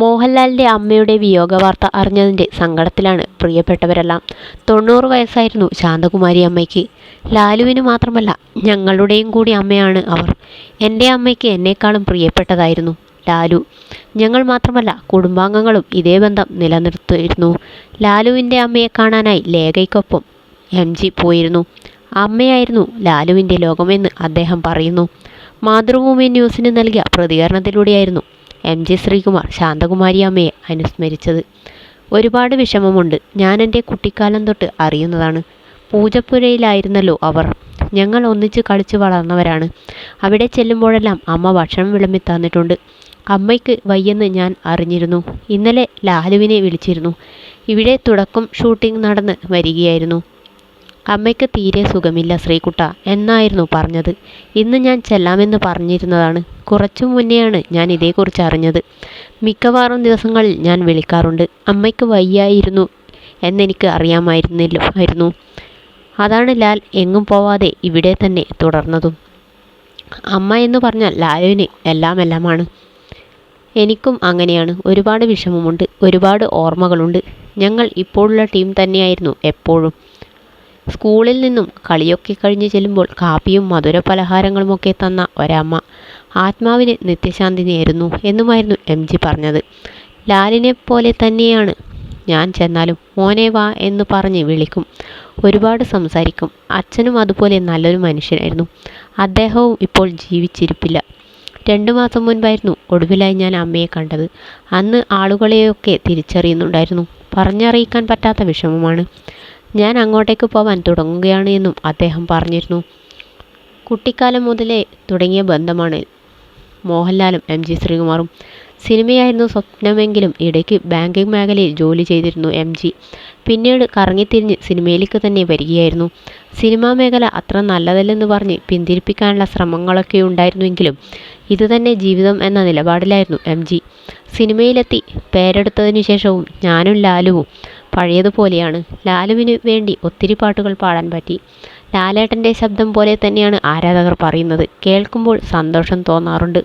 മോഹൻലാലിന്റെ അമ്മയുടെ വിയോഗവാർത്ത അറിഞ്ഞതിന്റെ സങ്കടത്തിലാണ് പ്രിയപ്പെട്ടവരെല്ലാം. തൊണ്ണൂറ് വയസ്സായിരുന്നു ശാന്തകുമാരി അമ്മയ്ക്ക്. ലാലുവിന് മാത്രമല്ല ഞങ്ങളുടെയും കൂടി അമ്മയാണ് അവർ. എന്റെ അമ്മയ്ക്ക് എന്നേക്കാളും പ്രിയപ്പെട്ടതായിരുന്നു ലാലു. ഞങ്ങൾ മാത്രമല്ല കുടുംബാംഗങ്ങളും ഇതേ ബന്ധം നിലനിർത്തിയിരുന്നു. ലാലുവിന്റെ അമ്മയെ കാണാനായി ലേഖയ്ക്കൊപ്പം എം ജി പോയിരുന്നു. അമ്മയായിരുന്നു ലാലുവിന്റെ ലോകമെന്ന് അദ്ദേഹം പറയുന്നു. മാതൃഭൂമി ന്യൂസിന് നൽകിയ പ്രതികരണത്തിലൂടെയായിരുന്നു എം ജി ശ്രീകുമാർ ശാന്തകുമാരി അമ്മയെ അനുസ്മരിച്ചത്. ഒരുപാട് വിഷമമുണ്ട്. ഞാൻ എന്റെ കുട്ടിക്കാലം തൊട്ട് അറിയുന്നതാണ്. പൂജപ്പുരയിലായിരുന്നല്ലോ അവർ. ഞങ്ങൾ ഒന്നിച്ച് കളിച്ചു വളർന്നവരാണ്. അവിടെ ചെല്ലുമ്പോഴെല്ലാം അമ്മ ഭക്ഷണം വിളമ്പി തന്നിട്ടുണ്ട്. അമ്മയ്ക്ക് വയ്യെന്ന് ഞാൻ അറിഞ്ഞിരുന്നു. ഇന്നലെ ലാലുവിനെ വിളിച്ചിരുന്നു. ഇവിടെ തുടക്കം ഷൂട്ടിംഗ് നടന്ന് വരികയായിരുന്നു. അമ്മയ്ക്ക് തീരെ സുഖമില്ല ശ്രീകുട്ട എന്നായിരുന്നു പറഞ്ഞത്. ഇന്ന് ഞാൻ ചെല്ലാമെന്ന് പറഞ്ഞിരുന്നതാണ്. കുറച്ചു മുന്നെയാണ് ഞാൻ ഇതേക്കുറിച്ച് അറിഞ്ഞത്. മിക്കവാറും ദിവസങ്ങളിൽ ഞാൻ വിളിക്കാറുണ്ട്. അമ്മയ്ക്ക് വയ്യായിരുന്നു എന്നെനിക്ക് അറിയാമായിരുന്നില്ല ആയിരുന്നു. അതാണ് ലാൽ എങ്ങും പോവാതെ ഇവിടെ തന്നെ തുടർന്നതും. അമ്മ എന്ന് പറഞ്ഞാൽ ലാലുവിന് എല്ലാം എല്ലാമാണ് എനിക്കും അങ്ങനെയാണ്. ഒരുപാട് വിഷമമുണ്ട്. ഒരുപാട് ഓർമ്മകളുണ്ട്. ഞങ്ങൾ ഇപ്പോഴുള്ള ടീം തന്നെയായിരുന്നു എപ്പോഴും. സ്കൂളിൽ നിന്നും കളിയൊക്കെ കഴിഞ്ഞ് ചെല്ലുമ്പോൾ കാപ്പിയും മധുര പലഹാരങ്ങളുമൊക്കെ തന്ന ഒരമ്മ. ആത്മാവിന് നിത്യശാന്തി നേരുന്നു എന്നുമായിരുന്നു എം ജി പറഞ്ഞത്. ലാലിനെ പോലെ തന്നെയാണ്. ഞാൻ ചെന്നാലും മോനെ വാ എന്ന് പറഞ്ഞ് വിളിക്കും. ഒരുപാട് സംസാരിക്കും. അച്ഛനും അതുപോലെ നല്ലൊരു മനുഷ്യനായിരുന്നു. അദ്ദേഹവും ഇപ്പോൾ ജീവിച്ചിരിപ്പില്ല. രണ്ടു മാസം മുൻപായിരുന്നു ഒടുവിലായി ഞാൻ അമ്മയെ കണ്ടത്. അന്ന് ആളുകളെയൊക്കെ തിരിച്ചറിയുന്നുണ്ടായിരുന്നു. പറഞ്ഞറിയിക്കാൻ പറ്റാത്ത വിഷമമാണ്. ഞാൻ അങ്ങോട്ടേക്ക് പോവാൻ തുടങ്ങുകയാണ് എന്നും അദ്ദേഹം പറഞ്ഞിരുന്നു. കുട്ടിക്കാലം മുതലേ തുടങ്ങിയ ബന്ധമാണ് മോഹൻലാലും എം ജി ശ്രീകുമാറും. സിനിമയായിരുന്നു സ്വപ്നമെങ്കിലും ഇടയ്ക്ക് ബാങ്കിംഗ് മേഖലയിൽ ജോലി ചെയ്തിരുന്നു എം ജി. പിന്നീട് കറങ്ങിത്തിരിഞ്ഞ് സിനിമയിലേക്ക് തന്നെ വരികയായിരുന്നു. സിനിമാ മേഖല അത്ര നല്ലതല്ലെന്ന് പറഞ്ഞ് പിന്തിരിപ്പിക്കാനുള്ള ശ്രമങ്ങളൊക്കെ ഉണ്ടായിരുന്നുവെങ്കിലും ഇതുതന്നെ ജീവിതം എന്ന നിലപാടിലായിരുന്നു എം ജി. സിനിമയിലെത്തി പേരെടുത്തതിനു ശേഷവും ഞാനും ലാലുവും പഴയതുപോലെയാണ്. ലാലുവിന് വേണ്ടി ഒത്തിരി പാട്ടുകൾ പാടാൻ പറ്റി. ലാലേട്ടന്റെ ശബ്ദം പോലെ തന്നെയാണ് ആരാധകർ പറയുന്നത്. കേൾക്കുമ്പോൾ സന്തോഷം തോന്നാറുണ്ട്.